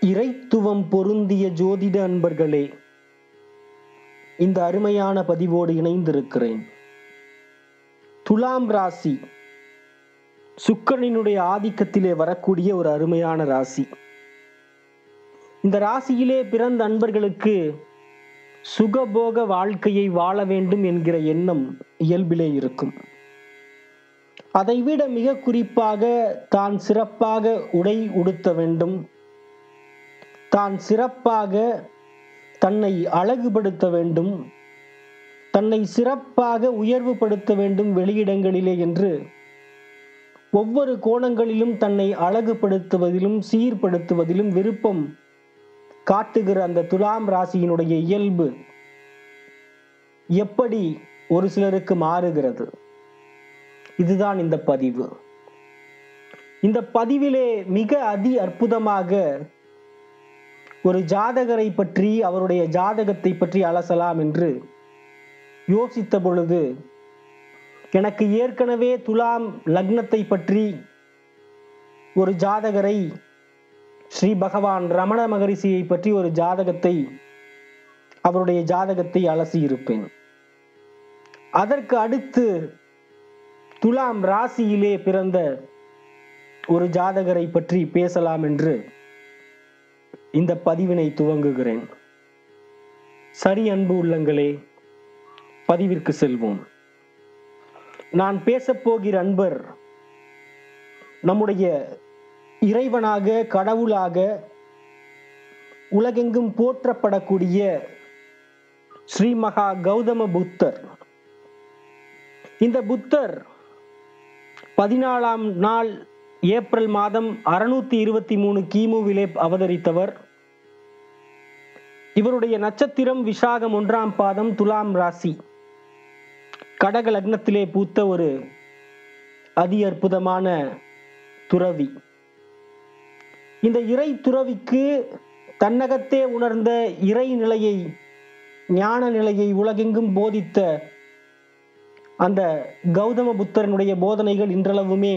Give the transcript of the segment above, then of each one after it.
இறைத்துவம் பொருந்திய ஜோதிட அன்பர்களே இந்த அருமையான பதிவோடு இணைந்திருக்கிறேன். துலாம் ராசி சுக்கரனினுடைய ஆதிக்கத்திலே வரக்கூடிய ஒரு அருமையான ராசி. இந்த ராசியிலே பிறந்த அன்பர்களுக்கு சுகபோக வாழ்க்கையை வாழ வேண்டும் என்கிற எண்ணம் இயல்பிலே இருக்கும். அதைவிட மிக குறிப்பாக தான் சிறப்பாக உடை உடுத்த வேண்டும். தான் சிறப்பாக தன்னை அழகுபடுத்த வேண்டும் தன்னை சிறப்பாக உயர்வுபடுத்த வேண்டும் வெளியிடங்களிலே என்று ஒவ்வொரு கோணங்களிலும் தன்னை அழகுபடுத்துவதிலும் சீர்படுத்துவதிலும் விருப்பம் காட்டுகிற அந்த துலாம் ராசியினுடைய இயல்பு எப்படி ஒரு சிலருக்கு மாறுகிறது? இதுதான் இந்த பதிவு. இந்த பதிவிலே மிக அதி அற்புதமாக ஒரு ஜாதகரை பற்றி அவருடைய ஜாதகத்தை பற்றி அலசலாம் என்று யோசித்த பொழுது எனக்கு ஏற்கனவே துலாம் லக்னத்தை பற்றி ஒரு ஜாதகரை ஸ்ரீ பகவான் ரமண மகரிஷியை பற்றி ஒரு ஜாதகத்தை அவருடைய ஜாதகத்தை அலசி இருப்பேன் அதற்கு அடுத்து துலாம் ராசியிலே பிறந்த ஒரு ஜாதகரை பற்றி பேசலாம் என்று இந்த பதிவினை துவங்குகிறேன். சரி அன்பு உள்ளங்களே பதிவிற்கு செல்வோம். நான் பேசப்போகிற அன்பர் நம்முடைய இறைவனாக கடவுளாக உலகெங்கும் போற்றப்படக்கூடிய ஸ்ரீமகா கௌதம புத்தர். இந்த புத்தர் பதினாலாம் நாள் ஏப்ரல் மாதம் அறுநூத்தி இருபத்தி மூணு கிமுவிலே அவதரித்தவர். இவருடைய நட்சத்திரம் விசாகம் ஒன்றாம் பாதம் துலாம் ராசி. கடக லக்னத்திலே பூத்த ஒரு அதி அற்புதமான துறவி. இந்த இறை துறவிக்கு தன்னகத்தே உணர்ந்த இறை நிலையை ஞான நிலையை உலகெங்கும் போதித்த அந்த கௌதம புத்தரனுடைய போதனைகள் இன்றளவுமே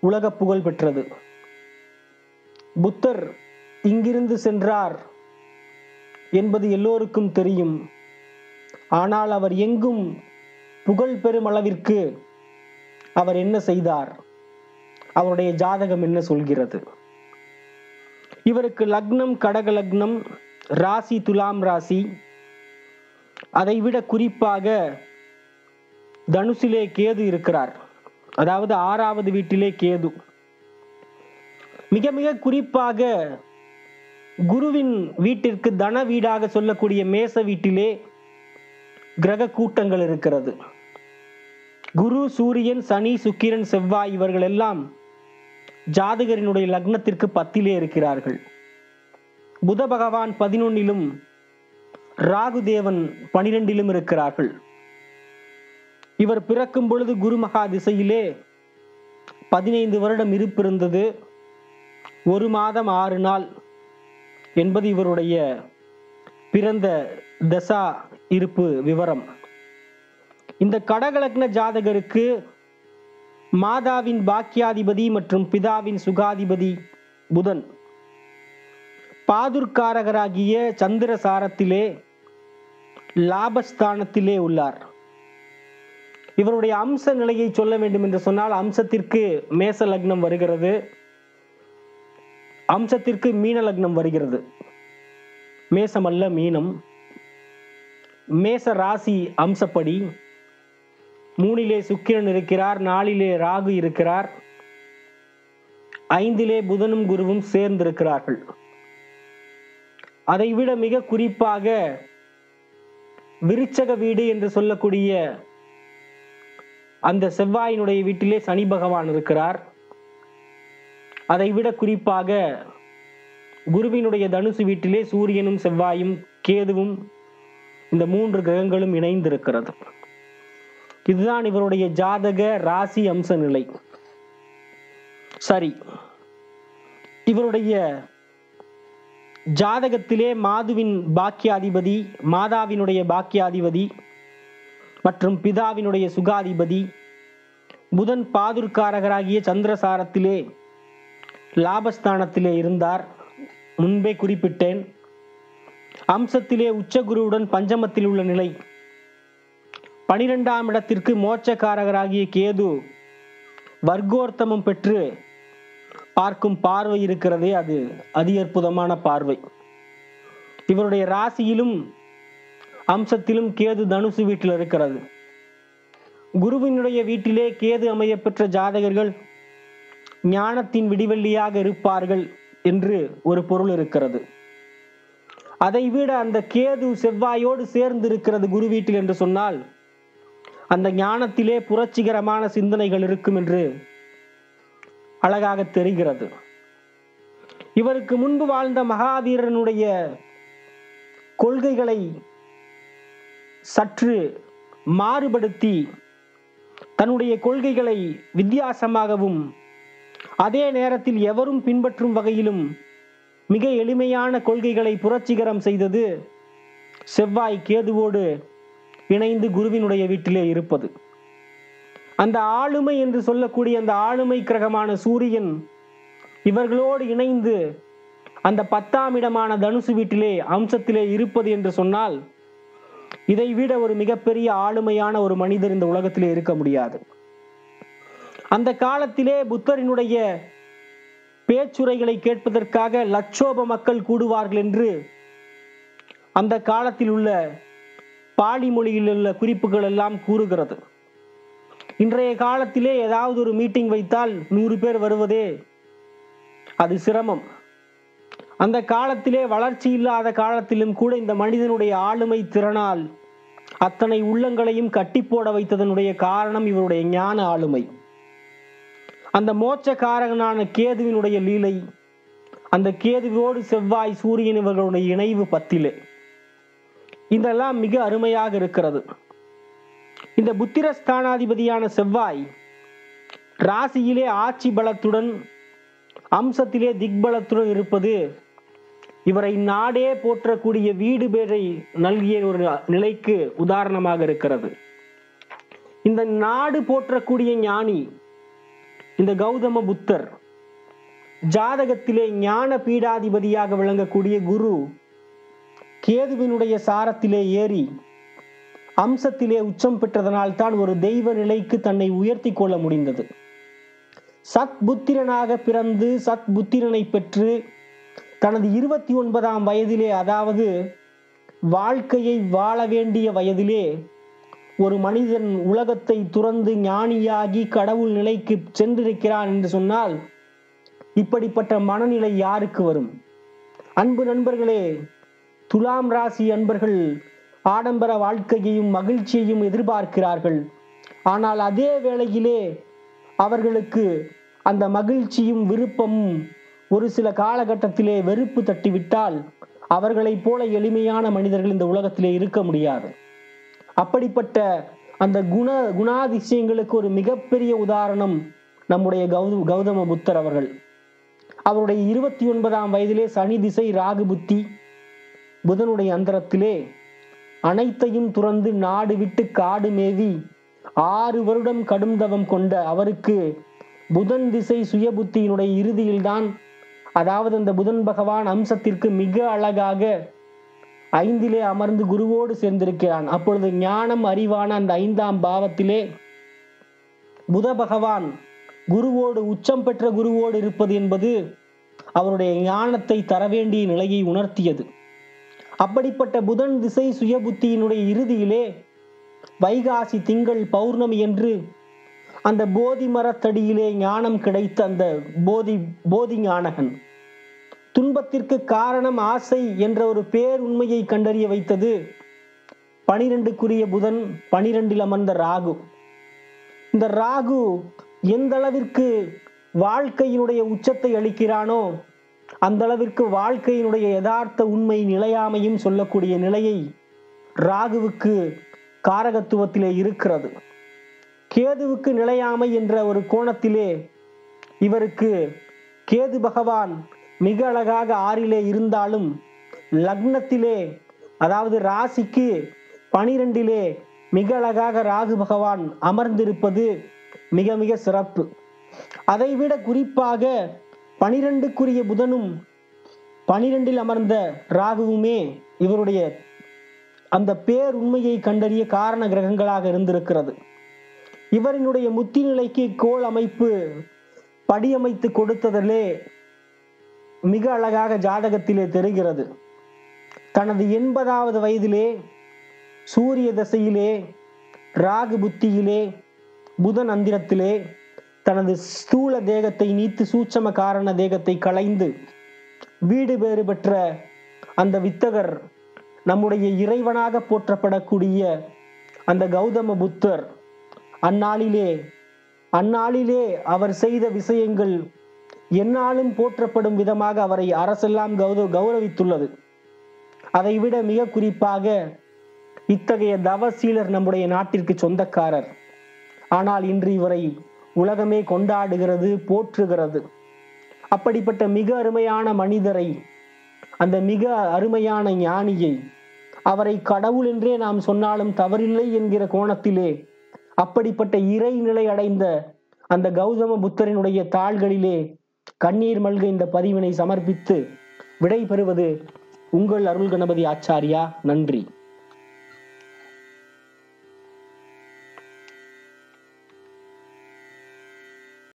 உலக புகழ் பெற்றது. புத்தர் இங்கிருந்து சென்றார். என்பது எல்லோருக்கும் தெரியும். ஆனால் அவர் எங்கும் புகழ் பெறும் அளவிற்கு அவர் என்ன செய்தார்? அவருடைய ஜாதகம் என்ன சொல்கிறது? இவருக்கு லக்னம் கடக லக்னம் ராசி துலாம் ராசி. அதைவிட குறிப்பாக தனுசிலே கேது இருக்கிறார். அதாவது ஆறாவது வீட்டிலே கேது. மிக மிக குறிப்பாக குருவின் வீட்டிற்கு தன வீடாக சொல்லக்கூடிய மேச வீட்டிலே கிரக கூட்டங்கள் இருக்கிறது. குரு சூரியன் சனி சுக்கிரன் செவ்வாய் இவர்கள் எல்லாம் ஜாதகரினுடைய லக்னத்திற்கு பத்திலே இருக்கிறார்கள். புத பகவான் பதினொன்னிலும் ராகு தேவன் பனிரெண்டிலும் இருக்கிறார்கள். இவர் பிறக்கும் பொழுது குருமகா திசையிலே பதினைந்து வருடம் இருப்பிருந்தது. ஒரு மாதம் ஆறு நாள் என்பது இவருடைய பிறந்த தசா இருப்பு விவரம். இந்த கடகலக்ன ஜாதகருக்கு மாதாவின் பாக்கியாதிபதி மற்றும் பிதாவின் சுகாதிபதி புதன். பாதுர்காரகராகிய சந்திர சாரத்திலே லாபஸ்தானத்திலே உள்ளார். இவருடைய அம்ச நிலையை சொல்ல வேண்டும் என்று சொன்னால் அம்சத்திற்கு மேச லக்னம் வருகிறது. அம்சத்திற்கு மீன லக்னம் வருகிறது. மேசம் அல்ல மீனம். மேச ராசி அம்சப்படி மூணிலே சுக்கிரன் இருக்கிறார் நாலிலே ராகு இருக்கிறார் ஐந்திலே புதனும் குருவும் சேர்ந்திருக்கிறார்கள். அதைவிட மிக குறிப்பாக விருச்சக வீடு என்று சொல்லக்கூடிய அந்த செவ்வாயினுடைய வீட்டிலே சனி பகவான் இருக்கிறார். அதைவிட குறிப்பாக குருவினுடைய தனுசு வீட்டிலே சூரியனும் செவ்வாயும் கேதுவும் இந்த மூன்று கிரகங்களும் இணைந்திருக்கிறது. இதுதான் இவருடைய ஜாதக ராசி அம்ச நிலை சரி. இவருடைய ஜாதகத்திலே மாதுவின் பாக்கியாதிபதி மாதாவினுடைய பாக்கியாதிபதி மற்றும் பிதாவினுடைய சுகாதிபதி புதன் பாதுர்காரகராகிய சந்திரசாரத்திலே லாபஸ்தானத்திலே இருந்தார். முன்பே குறிப்பிட்டேன். அம்சத்திலே உச்சகுருவுடன் பஞ்சமத்தில் உள்ள நிலை. பனிரெண்டாம் இடத்திற்கு மோட்சக்காரகராகிய கேது வர்க்கோர்த்தமம் பெற்று பார்க்கும் பார்வை இருக்கிறதே அது. அதி அற்புதமான பார்வை. இவருடைய ராசியிலும் அம்சத்திலும் கேது தனுசு வீட்டில் இருக்கிறது. குருவினுடைய வீட்டிலே கேது அமைய பெற்ற ஜாதகர்கள் ஞானத்தின் விடிவெள்ளியாக இருப்பார்கள் என்று ஒரு பொருள் இருக்கிறது. அதை விட அந்த கேது செவ்வாயோடு சேர்ந்து இருக்கிறது குரு வீட்டில் என்று சொன்னால் அந்த ஞானத்திலே புரட்சிகரமான சிந்தனைகள் இருக்கும் என்று அழகாக தெரிகிறது. இவருக்கு முன்பு வாழ்ந்த மகாவீரனுடைய கொள்கைகளை சற்று மாறுபடுத்தி தன்னுடைய கொள்கைகளை வித்தியாசமாகவும் அதே நேரத்தில் எவரும் பின்பற்றும் வகையிலும் மிக எளிமையான கொள்கைகளை புரட்சிகரம் செய்தது செவ்வாய் கேதுவோடு இணைந்து குருவினுடைய வீட்டிலே இருப்பது. அந்த ஆளுமை என்று சொல்லக்கூடிய அந்த ஆளுமை கிரகமான சூரியன் இவர்களோடு இணைந்து அந்த பத்தாம் இடமான தனுசு வீட்டிலே அம்சத்திலே இருப்பது என்று சொன்னால் இதை விட ஒரு மிகப்பெரிய ஆளுமையான ஒரு மனிதர் இந்த உலகத்திலே இருக்க முடியாது. அந்த காலத்திலே புத்தரினுடைய பேச்சுரைகளை கேட்பதற்காக லட்சோப மக்கள் கூடுவார்கள் என்று அந்த காலத்தில் உள்ள பாலி மொழியில் உள்ள குறிப்புகள் எல்லாம் கூறுகிறது. இன்றைய காலத்திலே ஏதாவது ஒரு மீட்டிங் வைத்தால் நூறு பேர் வருவதே அது சிரமம். அந்த காலத்திலே வளர்ச்சி இல்லாத காலத்திலும் கூட இந்த மனிதனுடைய ஆளுமை திறனால் அத்தனை உள்ளங்களையும் கட்டி போட வைத்ததனுடைய காரணம் இவருடைய ஞான ஆளுமை. அந்த மோட்சக்காரகனான கேதுவினுடைய லீலை அந்த கேதுவோடு செவ்வாய் சூரியன் இவர்களுடைய இணைவு பத்திலே. இதெல்லாம் மிக அருமையாக இருக்கிறது. இந்த புத்திரஸ்தானாதிபதியான செவ்வாய் ராசியிலே ஆட்சி பலத்துடன் அம்சத்திலே திக்பலத்துடன் இருப்பது இவரை நாடே போற்றக்கூடிய வீடு பேரை நல்கிய ஒரு நிலைக்கு உதாரணமாக இருக்கிறது. இந்த நாடு போற்றக்கூடிய ஞானி இந்த கௌதம புத்தர் ஜாதகத்திலே ஞான பீடாதிபதியாக விளங்கக்கூடிய குரு கேதுவினுடைய சாரத்திலே ஏறி அம்சத்திலே உச்சம் பெற்றதனால் தான் ஒரு தெய்வ நிலைக்கு தன்னை உயர்த்தி கொள்ள முடிந்தது. சத் புத்திரனாக பிறந்து சத் புத்திரனை பெற்று தனது இருபத்தி ஒன்பதாம் வயதிலே அதாவது வாழ்க்கையை வாழ வேண்டிய வயதிலே ஒரு மனிதன் உலகத்தை துறந்து ஞானியாகி கடவுள் நிலைக்கு சென்றிருக்கிறான் என்று சொன்னால் இப்படிப்பட்ட மனநிலை யாருக்கு வரும்? அன்பு நண்பர்களே துலாம் ராசி அன்பர்கள் ஆடம்பர வாழ்க்கையையும் மகிழ்ச்சியையும் எதிர்பார்க்கிறார்கள். ஆனால் அதே வேளையிலே அவர்களுக்கு அந்த மகிழ்ச்சியும் விருப்பமும் ஒரு சில காலகட்டத்திலே வெறுப்பு தட்டிவிட்டால் அவர்களைப் போல எளிமையான மனிதர்கள் இந்த உலகத்திலே இருக்க முடியாது. அப்படிப்பட்ட அந்த குண குணாதிசயங்களுக்கு ஒரு மிகப்பெரிய உதாரணம் நம்முடைய கௌத கௌதம புத்தர் அவர்கள். அவருடைய இருபத்தி ஒன்பதாம் வயதிலே சனி திசை ராகு புத்தி புதனுடைய அந்தரத்திலே அனைத்தையும் துறந்து நாடு விட்டு காடு மேவி ஆறு வருடம் கடும் தவம் கொண்ட அவருக்கு புதன் திசை சுய புத்தியினுடைய இறுதியில்தான் அதாவது அந்த புதன் பகவான் அம்சத்திற்கு மிக அழகாக ஐந்திலே அமர்ந்து குருவோடு சேர்ந்திருக்கிறான். அப்பொழுது ஞானம் அறிவான அந்த ஐந்தாம் பாவத்திலே புத பகவான் குருவோடு உச்சம் பெற்ற குருவோடு இருப்பது என்பது அவருடைய ஞானத்தை தர வேண்டிய நிலையை உணர்த்தியது. அப்படிப்பட்ட புதன் திசை சுயபுத்தியினுடைய இறுதியிலே வைகாசி திங்கள் பௌர்ணமி என்று அந்த போதி மரத்தடியிலே ஞானம் கிடைத்த அந்த போதி போதி ஞானகன். துன்பத்திற்கு காரணம் ஆசை என்ற ஒரு பேருண்மையை கண்டறிய வைத்தது. பனிரெண்டுக்குரிய புதன் பனிரெண்டில் அமர்ந்த ராகு. இந்த ராகு எந்த அளவிற்கு வாழ்க்கையினுடைய உச்சத்தை அளிக்கிறானோ அந்த அளவிற்கு வாழ்க்கையினுடைய யதார்த்த உண்மை நிலையாமையும் சொல்லக்கூடிய நிலையை ராகுவுக்கு காரகத்துவத்திலே இருக்கிறது. கேதுவுக்கு நிலையாமை என்ற ஒரு கோணத்திலே இவருக்கு கேது பகவான் மிக அழகாக ஆறிலே இருந்தாலும் லக்னத்திலே அதாவது ராசிக்கு பனிரெண்டிலே மிக அழகாக ராகு பகவான் அமர்ந்திருப்பது மிக மிக சிறப்பு. அதைவிட குறிப்பாக பனிரெண்டுக்குரிய புதனும் பனிரெண்டில் அமர்ந்த ராகுவுமே இவருடைய அந்த பேர் உண்மையை கண்டறிய காரண கிரகங்களாக இருந்திருக்கிறது. இவரினுடைய முத்தி நிலைக்கு கோள் அமைப்பு படியமைத்து கொடுத்ததிலே மிக அழகாக ஜாதகத்திலே தெரிகிறது. தனது எண்பதாவது வயதிலே சூரிய தசையிலே ராகு புத்தியிலே புதன் அந்திரத்திலே தனது ஸ்தூல தேகத்தை நீத்து சூட்சம காரண தேகத்தை களைந்து வீடு பேறு பெற்ற அந்த வித்தகர் நம்முடைய இறைவனாக போற்றப்படக்கூடிய அந்த கௌதம புத்தர் அந்நாளிலே அந்நாளிலே அவர் செய்த விஷயங்கள் என்னாலும் போற்றப்படும் விதமாக அவரை அரசெல்லாம் கௌத கௌரவித்துள்ளது. அதைவிட மிக குறிப்பாக இத்தகைய தவசீலர் நம்முடைய நாட்டிற்கு சொந்தக்காரர். ஆனால் இன்று இவரை உலகமே கொண்டாடுகிறது போற்றுகிறது. அப்படிப்பட்ட மிக அருமையான மனிதரை அந்த மிக அருமையான ஞானியை அவரை கடவுள் என்றே நாம் சொன்னாலும் தவறில்லை என்கிற கோணத்திலே அப்படிப்பட்ட இறைநிலை அடைந்த அந்த கௌதம புத்தரினுடைய தாள்களிலே கண்ணீர் மல்க இந்த பதிவினை சமர்ப்பித்து விடை பெறுவது உங்கள் அருள் கணபதி ஆச்சாரியா. நன்றி.